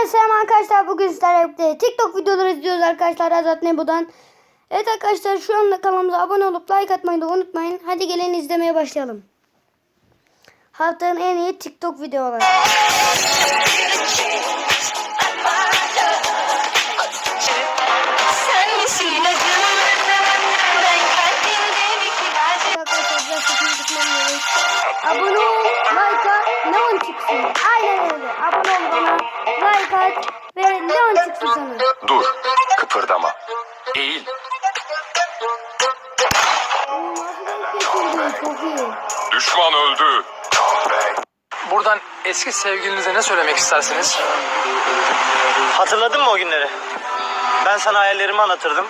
Hepinize selam arkadaşlar. Bugün sizlerle birlikte TikTok videoları izliyoruz arkadaşlar Azat Nebu'dan. Evet arkadaşlar şu anda kanalımıza abone olup like atmayı da unutmayın. Hadi gelin izlemeye başlayalım. Haftanın en iyi TikTok videoları. Abone ol, like Leon çıksın. Aynen öyle. Abone ol bana, like at ve Leon çıksın sana. Dur, kıpırdama. Eğil. Çok iyi. Düşman öldü. Buradan eski sevgilinize ne söylemek istersiniz? Hatırladın mı o günleri? Ben sana hayallerimi anlatırdım.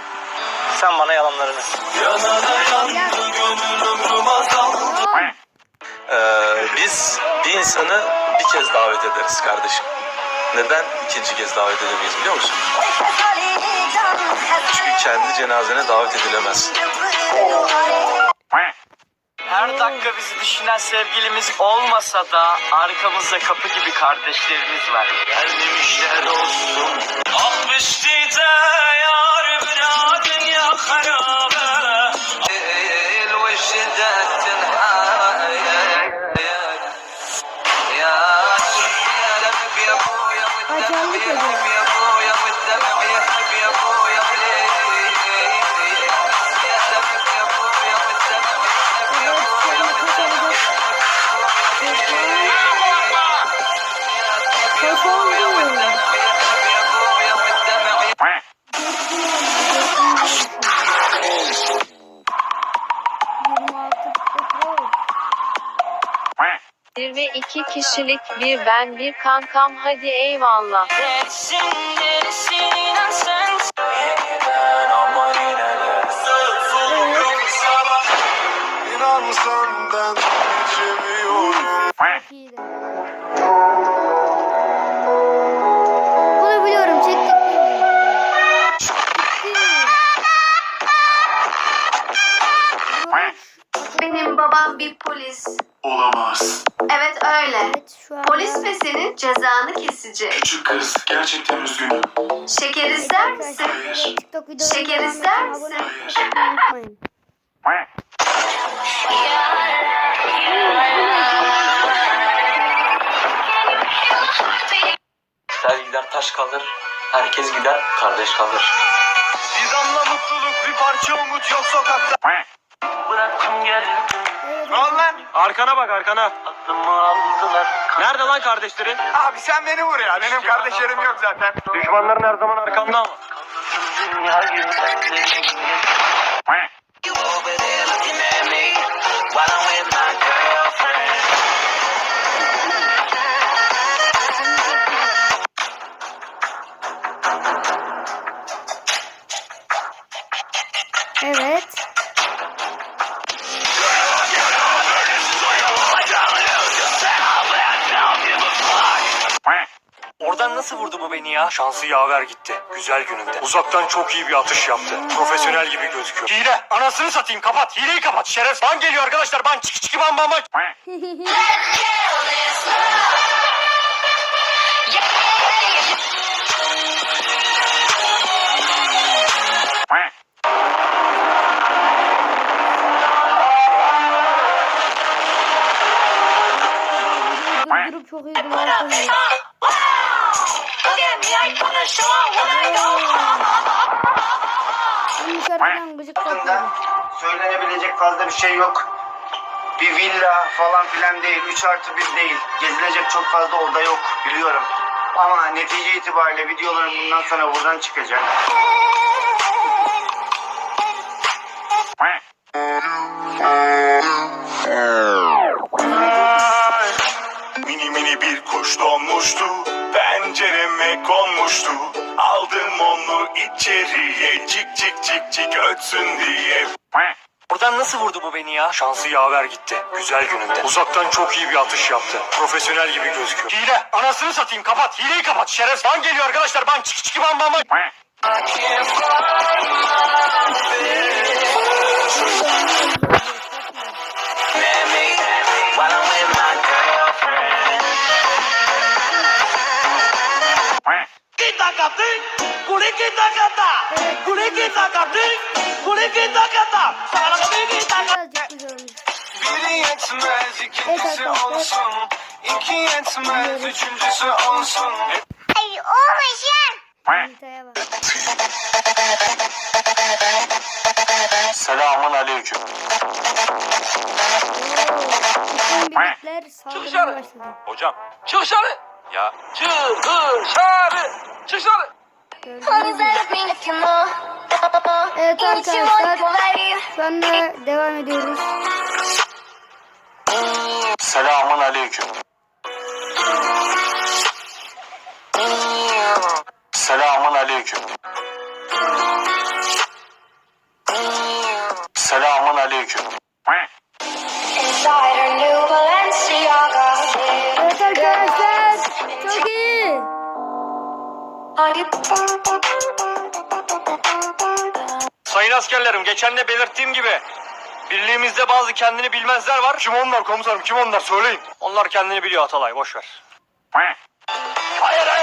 Sen bana yalanlarını. Ee, biz bir insanı bir kez davet ederiz kardeşim. Neden ikinci kez davet edemeyiz biliyor musun? Çünkü kendi cenazene davet edilemez. Her dakika bizi düşünen sevgilimiz olmasa da arkamızda kapı gibi kardeşlerimiz var. Gelmemişler olsun. 60 iki kişilik bir ben bir kankam hadi eyvallah. Dersin dersin inan sen İnan senden geçemiyorum. Cezanı kesecek. Küçük kız, gerçekten üzgünüm. Şeker ister misin? Hayır. Şeker ister misin? unutmayın. Sen gider taş kalır. Herkes gider kardeş kalır. Bir damla mutluluk bir parça umut yok sokakta. Bıraktım geldim. Evet, lan? Arkana bak arkana. Aklımı. Nerede lan kardeşlerin? Abi sen beni vur ya. Benim kardeşlerim yok zaten. Düşmanların her zaman arkanda ama. Evet. Nasıl vurdu bu beni ya? Şansı yaver gitti. Güzel gününde. Uzaktan çok iyi bir atış yaptı. Profesyonel gibi gözüküyor. Hile! Anasını satayım kapat. Hileyi kapat. Şeref. Ban geliyor arkadaşlar. Ban çık çık ban ban ban. Çok iyi duvar dışarıdan gıcık kapıyorum. söylenebilecek fazla bir şey yok. Bir villa falan filan değil. 3 artı 1 değil. Gezilecek çok fazla oda yok biliyorum. Ama netice itibariyle videolarım bundan sonra buradan çıkacak. Mini mini bir kuş donmuştu. Pencereme konmuştu. Aldım onu içeriye. Cik cik cik cik ötsün diye. Oradan nasıl vurdu bu beni ya? Şansı yaver gitti. Güzel gününde. Uzaktan çok iyi bir atış yaptı. Profesyonel gibi gözüküyor. Hile! Anasını satayım kapat. Hileyi kapat. Şeref. Ban geliyor arkadaşlar. Ban çık çık ban ban ban. Takatı, kuliki takata, kuliki takatı, kuliki takata. Sana kuliki takata. Birazcık güzel olmuş. Biri yetmez, ikincisi olsun. İki yetmez, üçüncüsü olsun. Manitaya bak. Selamun aleyküm. Bütün birlikler saldırmaya başladı. Hocam çık dışarı. Ya çık dışarı. Çık dışarı. Gördüğünüz gibi. Evet arkadaşlar anda devam ediyoruz. Selamun aleyküm. Selamun aleyküm. Selamun aleyküm. Evet Sayın askerlerim geçen de belirttiğim gibi birliğimizde bazı kendini bilmezler var. Kim onlar komutanım kim onlar söyleyin. Onlar kendini biliyor Atalay boş ver. Hayır hayır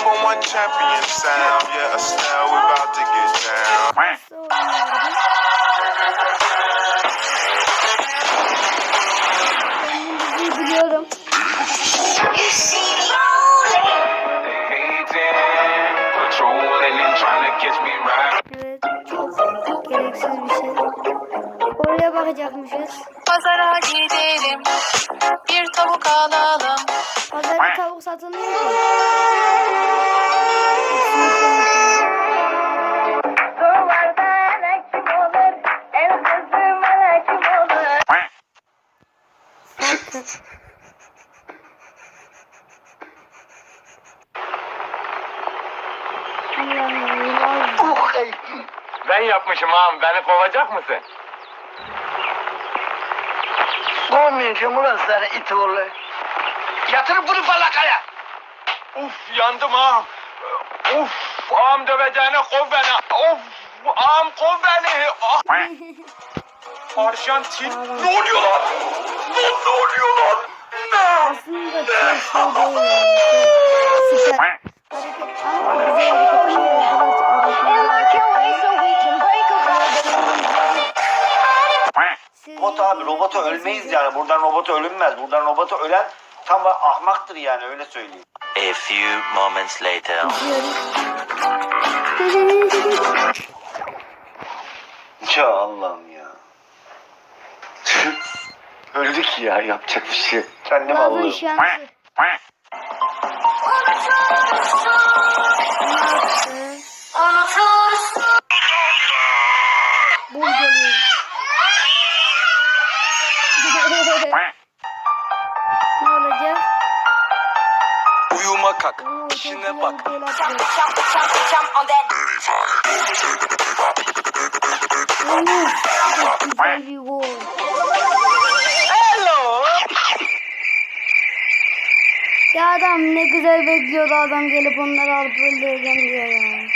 number one champion sound. Yeah, Estelle, we Oraya bakacakmışız. Pazara gidelim. Bir tavuk alalım. Pazarda tavuk satılmıyor mu? Ben yapmışım ağam beni kovacak mısın? Kovmayacağım ulan sana it oğlu. Yatır bunu falakaya. Uf yandım ağam. Uf ağam döveceğine kov beni. Of ağam kov beni. Ah. Arjantin ne oluyor lan? Ne, ne oluyor lan? Aslında çok abi robota ölmeyiz yani. Buradan robota ölünmez. Buradan robota ölen tam ahmaktır yani öyle söyleyeyim. A few moments later. Ya Allah'ım ya. Öldük ya yapacak bir şey. Kendim Allah'ım. şansı. Kalk. İşine bak. gol. Ya adam ne güzel bekliyordu adam gelip onları alıp öldüreceğim diyor ya.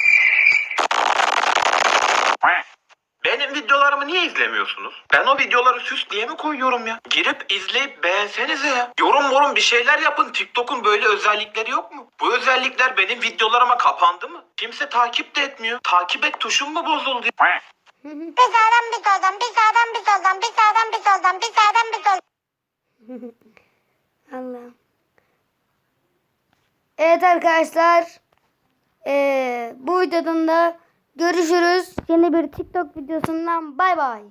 Videolarımı niye izlemiyorsunuz? Ben o videoları süs diye mi koyuyorum ya? Girip izleyip beğensenize ya. Yorum yorum bir şeyler yapın. TikTok'un böyle özellikleri yok mu? Bu özellikler benim videolarıma kapandı mı? Kimse takip de etmiyor. Takip et tuşum mu bozuldu? Bir sağdan bir soldan bir sağdan bir soldan bir sağdan bir soldan bir sağdan bir soldan. Allah. Evet arkadaşlar. Ee, bu videodan da görüşürüz. Yeni bir TikTok videosundan bay bay.